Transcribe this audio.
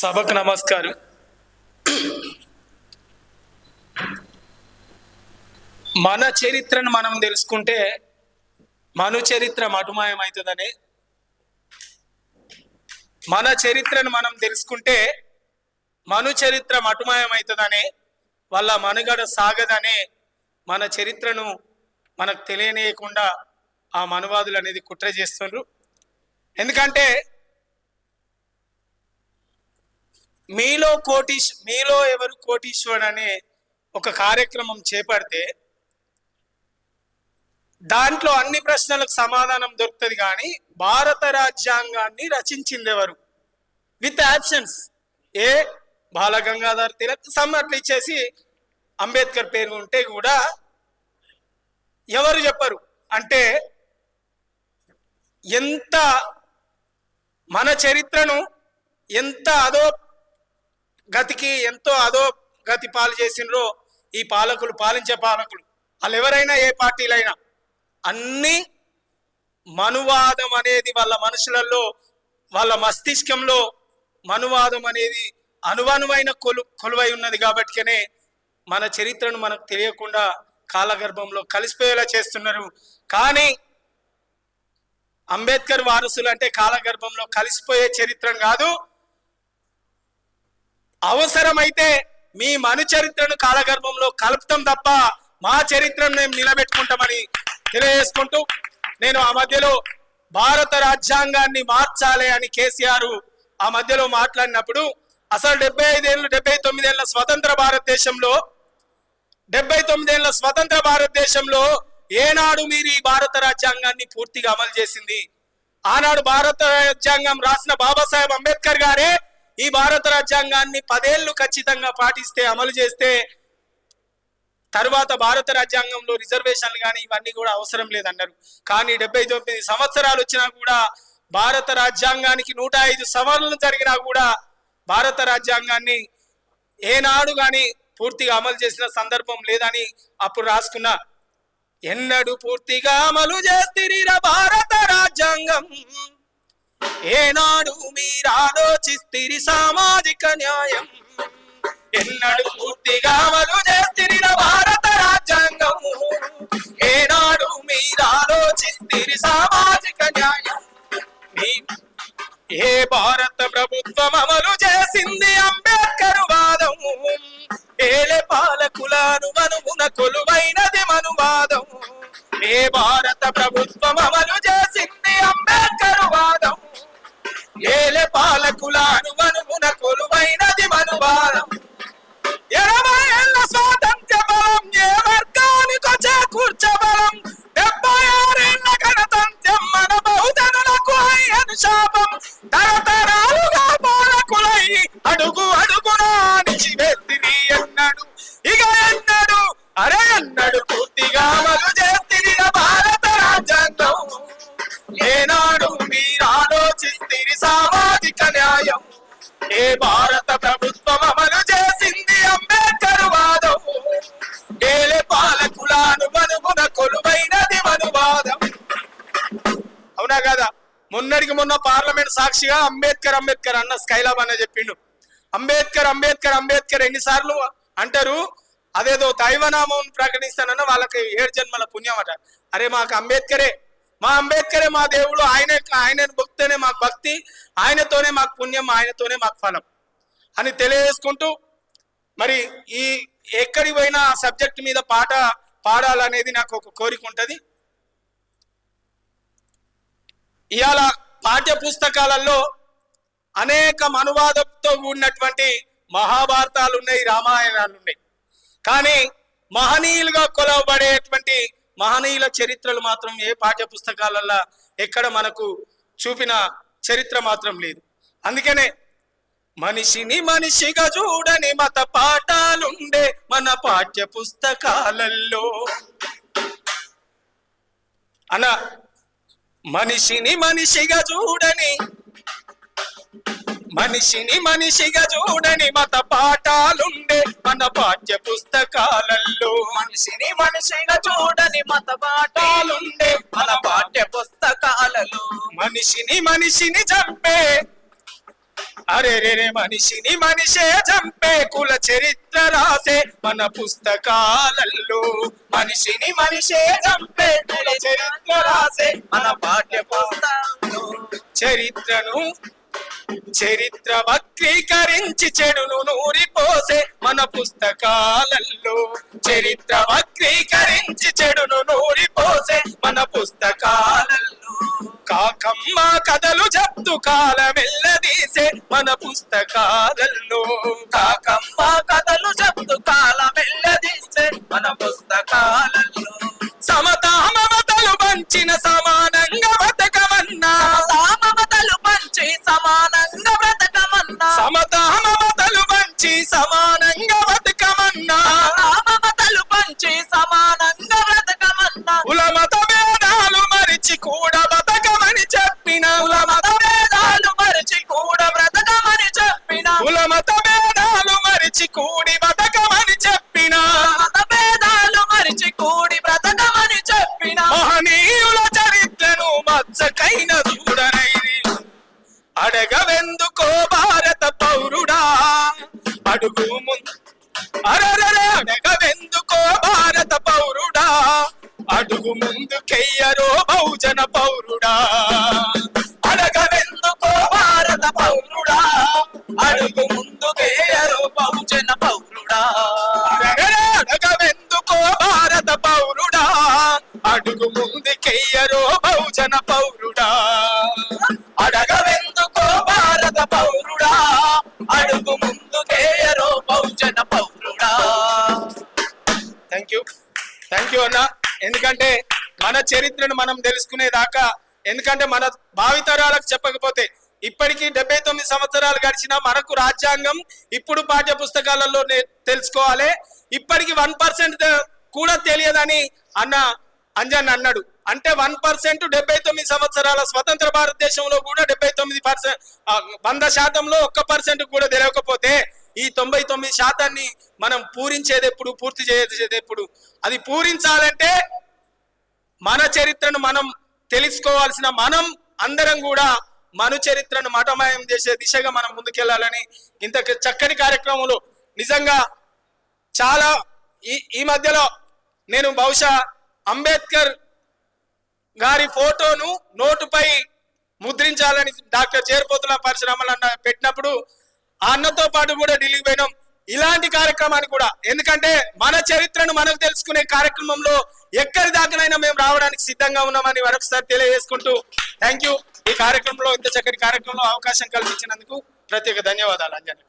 సభకు నమస్కారం. మన చరిత్రను మనం తెలుసుకుంటే మను చరిత్ర మటుమాయమవుతుందని మన చరిత్రను మనం తెలుసుకుంటే మను చరిత్ర మటుమాయం అవుతుందని వాళ్ళ మనుగడ సాగదనే మన చరిత్రను మనకు తెలియనియకుండా ఆ మనువాదులు అనేది కుట్ర చేస్తున్నారు ఎందుకంటే మీలో కోటీశ్ మీలో ఎవరు కోటీశ్వరుడు అనే ఒక కార్యక్రమం చేపడితే దాంట్లో అన్ని ప్రశ్నలకు సమాధానం దొరుకుతుంది కానీ భారత రాజ్యాంగాన్ని రచించింది ఎవరు with options A? Balgangadhar Tilak సమ్మట్లు ఇచ్చేసి అంబేద్కర్ పేరు ఉంటే కూడా ఎవరు చెప్పరు? అంటే ఎంత మన చరిత్రను ఎంత అదో గతికి ఎంతో అదో గతి పాలు చేసినరో ఈ పాలకులు పాలించే పాలకులు. వాళ్ళు ఎవరైనా ఏ పార్టీలైనా అన్నీ మనువాదం అనేది వాళ్ళ మనుషులలో వాళ్ళ మస్తిష్కంలో మనువాదం అనేది అనువనువైన కొలు కొలువై ఉన్నది కాబట్టికనే మన చరిత్రను మనకు తెలియకుండా కాలగర్భంలో కలిసిపోయేలా చేస్తున్నారు. కానీ అంబేద్కర్ వారసులు అంటే కాలగర్భంలో కలిసిపోయే చరిత్రను కాదు అవసరమైతే మీ మను చరిత్రను కాలగర్భంలో కలుపుతాం తప్ప మా చరిత్రను మేము నిలబెట్టుకుంటామని తెలియజేసుకుంటూ నేను ఆ మధ్యలో భారత రాజ్యాంగాన్ని మార్చాలి అని కేసీఆర్ ఆ మధ్యలో మాట్లాడినప్పుడు అసలు డెబ్బై ఐదేళ్ళు డెబ్బై తొమ్మిదేళ్ళ స్వతంత్ర భారతదేశంలో డెబ్బై తొమ్మిదేళ్ళ స్వతంత్ర భారతదేశంలో ఏనాడు మీరు ఈ భారత రాజ్యాంగాన్ని పూర్తిగా అమలు చేసింది? ఆనాడు భారత రాజ్యాంగం రాసిన బాబాసాహెబ్ అంబేద్కర్ గారే ఈ భారత రాజ్యాంగాన్ని పదేళ్ళు ఖచ్చితంగా పాటిస్తే అమలు చేస్తే తరువాత భారత రాజ్యాంగంలో రిజర్వేషన్లు కానీ ఇవన్నీ కూడా అవసరం లేదన్నారు. కానీ డెబ్బై తొమ్మిది సంవత్సరాలు వచ్చినా కూడా భారత రాజ్యాంగానికి నూట ఐదు సవరణలు జరిగినా కూడా భారత రాజ్యాంగాన్ని ఏనాడు కానీ పూర్తిగా అమలు చేసిన సందర్భం లేదని అప్పుడు రాసుకున్నా. ఎన్నడు పూర్తిగా అమలు చేస్తిరిరా భారత రాజ్యాంగం. ఏనాడు మీరు ఆలోచిస్తిరి సామాజిక న్యాయం. ఎన్నడు పూర్తిగా అమలు అడుగు అడుగున నిలిచివేస్తిని అన్నాడు. ఇక అన్నాడు అరే అన్నాడు పూర్తిగా అమలు చేస్తిని భారత రాజ్యాంగం. ఏనాడు మీరు ఆలోచిస్తిరి సామాజిక న్యాయం. ఏ భారత ప్రభుత్వం అమలు చేసింది అంబేద్కర్ వాదం. ఏలే పాలకులాను మనుగున కొలువైనది మనువాదం. అవునా కదా? మొన్నటికి మొన్న పార్లమెంట్ సాక్షిగా అంబేద్కర్ అంబేద్కర్ అన్న స్కైలాబ్ అన్న చెప్పిండు. అంబేద్కర్ అంబేద్కర్ అంబేద్కర్ ఎన్నిసార్లు అంటారు? అదేదో దైవనామం ప్రకటిస్తానన్న వాళ్ళకి ఏడు జన్మల పుణ్యం అట అరే మాకు అంబేద్కరే. మా అంబేద్కరే మా దేవుడు. ఆయన ఆయన భక్తనే మాకు భక్తి. ఆయనతోనే మాకు పుణ్యం. ఆయనతోనే మాకు ఫలం. అని తెలియజేసుకుంటూ మరి ఈ ఎక్కడి పోయినా సబ్జెక్ట్ మీద పాట పాడాలనేది నాకు ఒక కోరిక ఉంటుంది. ఇవాళ పాఠ్య పుస్తకాలలో అనేక అనువాదంతో కూడినటువంటి మహాభారతాలు ఉన్నాయి రామాయణాలు ఉన్నాయి. కానీ మహనీయులుగా కొలవబడేటువంటి మహనీయుల చరిత్రలు మాత్రం ఏ పాఠ్య పుస్తకాలలో ఎక్కడ మనకు చూపిన చరిత్ర మాత్రం లేదు. అందుకనే మనిషిని మనిషిగా చూడని మత పాఠాలుండే మన పాఠ్య పుస్తకాలలో అన్న మనిషిని మనిషిగా చూడని మనిషిని మనిషిగా చూడని మత పాఠాలుండే మన పాఠ్య పుస్తకాలలో మనిషిని మనిషిగా చూడని మత పాఠాలుండే మన పాఠ్య పుస్తకాలలో మనిషిని మనిషిని చంపే. అరే రే రే మనిషిని మనిషే చంపే. కుల చరిత్ర రాసే మన పుస్తకాలలో మనిషిని మనిషే చంపే కుల చరిత్ర రాసే మన పాఠ్య పుస్తకంలో చరిత్రను చరిత్ర వక్రీకరించి చెడును నూరిపోసే మన పుస్తకాలల్లో. చరిత్ర వక్రీకరించి చెడును నూరిపోసే మన పుస్తకాలల్లో. కాకమ్మ కథలు చెప్తూ కాలమెల్లదీసే మన పుస్తకాలల్లో. కాకమ్మ కథ చెప్పిన మత భేదాలు మరిచి కూడి మత అడుగు ముందుకేయరు బహుజన పౌరుడా? అడగవెందుకో భారత పౌరుడా? అడుగు ముందుకెయ్యరో బహుజన పౌరుడా? అడగవెందుకో భారత పౌరుడా? అడుగు ముందుకేయరు బహుజన పౌరుడా? థ్యాంక్ యూ థ్యాంక్ యూ అన్న. ఎందుకంటే మన చరిత్రను మనం తెలుసుకునేదాకా ఎందుకంటే మన భావితరాలకు చెప్పకపోతే ఇప్పటికీ డెబ్బై తొమ్మిది సంవత్సరాలు గడిచిన మనకు రాజ్యాంగం ఇప్పుడు పాఠ్య పుస్తకాలలో తెలుసుకోవాలి. ఇప్పటికి వన్ పర్సెంట్ కూడా తెలియదని అన్న అంజన్ అన్నాడు. అంటే వన్ పర్సెంట్ డెబ్బై తొమ్మిది సంవత్సరాల స్వతంత్ర భారతదేశంలో కూడా డెబ్బై తొమ్మిది పర్సెంట్ వంద శాతంలో ఒక్క పర్సెంట్ కూడా తెలియకపోతే ఈ తొంభై తొమ్మిది శాతాన్ని మనం పూరించేది ఎప్పుడు పూర్తి చేసేది ఎప్పుడు? అది పూరించాలంటే మన చరిత్రను మనం తెలుసుకోవాల్సిన మనం అందరం కూడా మన చరిత్రను మఠమయం చేసే దిశగా మనం ముందుకెళ్ళాలని ఇంత చక్కని కార్యక్రమంలో నిజంగా చాలా ఈ ఈ మధ్యలో నేను బహుశా అంబేద్కర్ గారి ఫోటోను నోటుపై ముద్రించాలని డాక్టర్ చేరిపోతుల పరిశ్రమలు అన్న పెట్టినప్పుడు ఆ అన్నతో పాటు కూడా ఢిల్లీకి పోయినాం. ఇలాంటి కార్యక్రమాన్ని కూడా ఎందుకంటే మన చరిత్రను మనకు తెలుసుకునే కార్యక్రమంలో ఎక్కడి దాకానైనా మేము రావడానికి సిద్ధంగా ఉన్నామని మరొకసారి తెలియజేసుకుంటూ థ్యాంక్ యూ ఈ కార్యక్రమంలో ఇంత చక్కటి కార్యక్రమంలో అవకాశం కల్పించినందుకు ప్రత్యేక ధన్యవాదాలు అంజనీ